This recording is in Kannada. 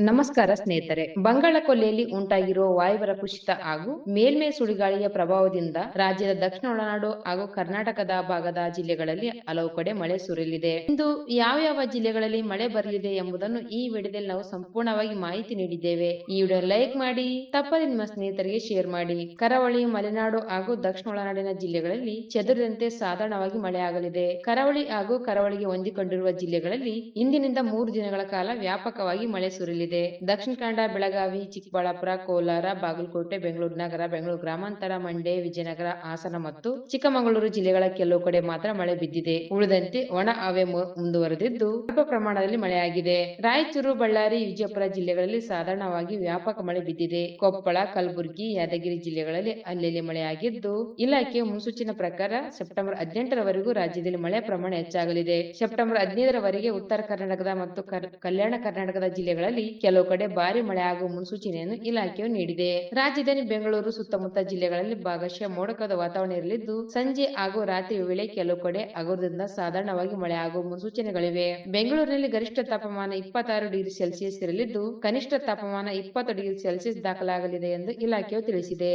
ನಮಸ್ಕಾರ ಸ್ನೇಹಿತರೆ. ಬಂಗಾಳ ಕೊಲ್ಲಿಯಲ್ಲಿ ಉಂಟಾಗಿರುವ ವಾಯುವರ ಕುಸಿತ ಹಾಗೂ ಮೇಲ್ಮೈ ಸುಳಿಗಾಳಿಯ ಪ್ರಭಾವದಿಂದ ರಾಜ್ಯದ ದಕ್ಷಿಣ ಒಳನಾಡು ಹಾಗೂ ಕರ್ನಾಟಕದ ಭಾಗದ ಜಿಲ್ಲೆಗಳಲ್ಲಿ ಹಲವು ಕಡೆ ಮಳೆ ಸುರಿಯಲಿದೆ. ಇಂದು ಯಾವ ಯಾವ ಜಿಲ್ಲೆಗಳಲ್ಲಿ ಮಳೆ ಬರಲಿದೆ ಎಂಬುದನ್ನು ಈ ವಿಡಿಯೋದಲ್ಲಿ ನಾವು ಸಂಪೂರ್ಣವಾಗಿ ಮಾಹಿತಿ ನೀಡಿದ್ದೇವೆ. ಈ ವಿಡಿಯೋ ಲೈಕ್ ಮಾಡಿ, ತಪ್ಪದೆ ನಿಮ್ಮ ಸ್ನೇಹಿತರಿಗೆ ಶೇರ್ ಮಾಡಿ. ಕರಾವಳಿ, ಮಲೆನಾಡು ಹಾಗೂ ದಕ್ಷಿಣ ಒಳನಾಡಿನ ಜಿಲ್ಲೆಗಳಲ್ಲಿ ಚದುರಿದಂತೆ ಸಾಧಾರಣವಾಗಿ ಮಳೆ ಆಗಲಿದೆ. ಕರಾವಳಿ ಹಾಗೂ ಕರಾವಳಿಗೆ ಹೊಂದಿಕೊಂಡಿರುವ ಜಿಲ್ಲೆಗಳಲ್ಲಿ ಇಂದಿನಿಂದ ಮೂರು ದಿನಗಳ ಕಾಲ ವ್ಯಾಪಕವಾಗಿ ಮಳೆ ಸುರಿಯಲಿದೆ. ದಕ್ಷಿಣ ಕನ್ನಡ, ಬೆಳಗಾವಿ, ಚಿಕ್ಕಬಳ್ಳಾಪುರ, ಕೋಲಾರ, ಬಾಗಲಕೋಟೆ, ಬೆಂಗಳೂರು ನಗರ, ಬೆಂಗಳೂರು ಗ್ರಾಮಾಂತರ, ಮಂಡ್ಯ, ವಿಜಯನಗರ, ಹಾಸನ ಮತ್ತು ಚಿಕ್ಕಮಗಳೂರು ಜಿಲ್ಲೆಗಳ ಕೆಲವು ಕಡೆ ಮಾತ್ರ ಮಳೆ ಬಿದ್ದಿದೆ. ಉಳಿದಂತೆ ಒಣ ಹವೆ ಮುಂದುವರೆದಿದ್ದು ಅಲ್ಪ ಪ್ರಮಾಣದಲ್ಲಿ ಮಳೆಯಾಗಿದೆ. ರಾಯಚೂರು, ಬಳ್ಳಾರಿ, ವಿಜಯಪುರ ಜಿಲ್ಲೆಗಳಲ್ಲಿ ಸಾಧಾರಣವಾಗಿ ವ್ಯಾಪಕ ಮಳೆ ಬಿದ್ದಿದೆ. ಕೊಪ್ಪಳ, ಕಲಬುರಗಿ, ಯಾದಗಿರಿ ಜಿಲ್ಲೆಗಳಲ್ಲಿ ಅಲ್ಲಲ್ಲಿ ಮಳೆಯಾಗಿದ್ದು ಇಲಾಖೆ ಮುನ್ಸೂಚನೆ ಪ್ರಕಾರ ಸೆಪ್ಟೆಂಬರ್ ಹದಿನೆಂಟರವರೆಗೂ ರಾಜ್ಯದಲ್ಲಿ ಮಳೆ ಪ್ರಮಾಣ ಹೆಚ್ಚಾಗಲಿದೆ. ಸೆಪ್ಟೆಂಬರ್ ಹದಿನೈದರವರೆಗೆ ಉತ್ತರ ಕರ್ನಾಟಕದ ಮತ್ತು ಕಲ್ಯಾಣ ಕರ್ನಾಟಕದ ಜಿಲ್ಲೆಗಳಲ್ಲಿ ಕೆಲವು ಕಡೆ ಭಾರಿ ಮಳೆ ಆಗುವ ಮುನ್ಸೂಚನೆಯನ್ನು ಇಲಾಖೆಯು ನೀಡಿದೆ. ರಾಜಧಾನಿ ಬೆಂಗಳೂರು ಸುತ್ತಮುತ್ತ ಜಿಲ್ಲೆಗಳಲ್ಲಿ ಭಾಗಶಃ ಮೋಡಕದ ವಾತಾವರಣ ಇರಲಿದ್ದು, ಸಂಜೆ ಹಾಗೂ ರಾತ್ರಿ ವೇಳೆ ಕೆಲವು ಕಡೆ ಹಗುರದಿಂದ ಸಾಧಾರಣವಾಗಿ ಮಳೆ ಆಗುವ ಮುನ್ಸೂಚನೆಗಳಿವೆ. ಬೆಂಗಳೂರಿನಲ್ಲಿ ಗರಿಷ್ಠ ತಾಪಮಾನ ಇಪ್ಪತ್ತಾರು ಡಿಗ್ರಿ ಸೆಲ್ಸಿಯಸ್ ಇರಲಿದ್ದು, ಕನಿಷ್ಠ ತಾಪಮಾನ ಇಪ್ಪತ್ತು ಡಿಗ್ರಿ ಸೆಲ್ಸಿಯಸ್ ದಾಖಲಾಗಲಿದೆ ಎಂದು ಇಲಾಖೆಯು ತಿಳಿಸಿದೆ.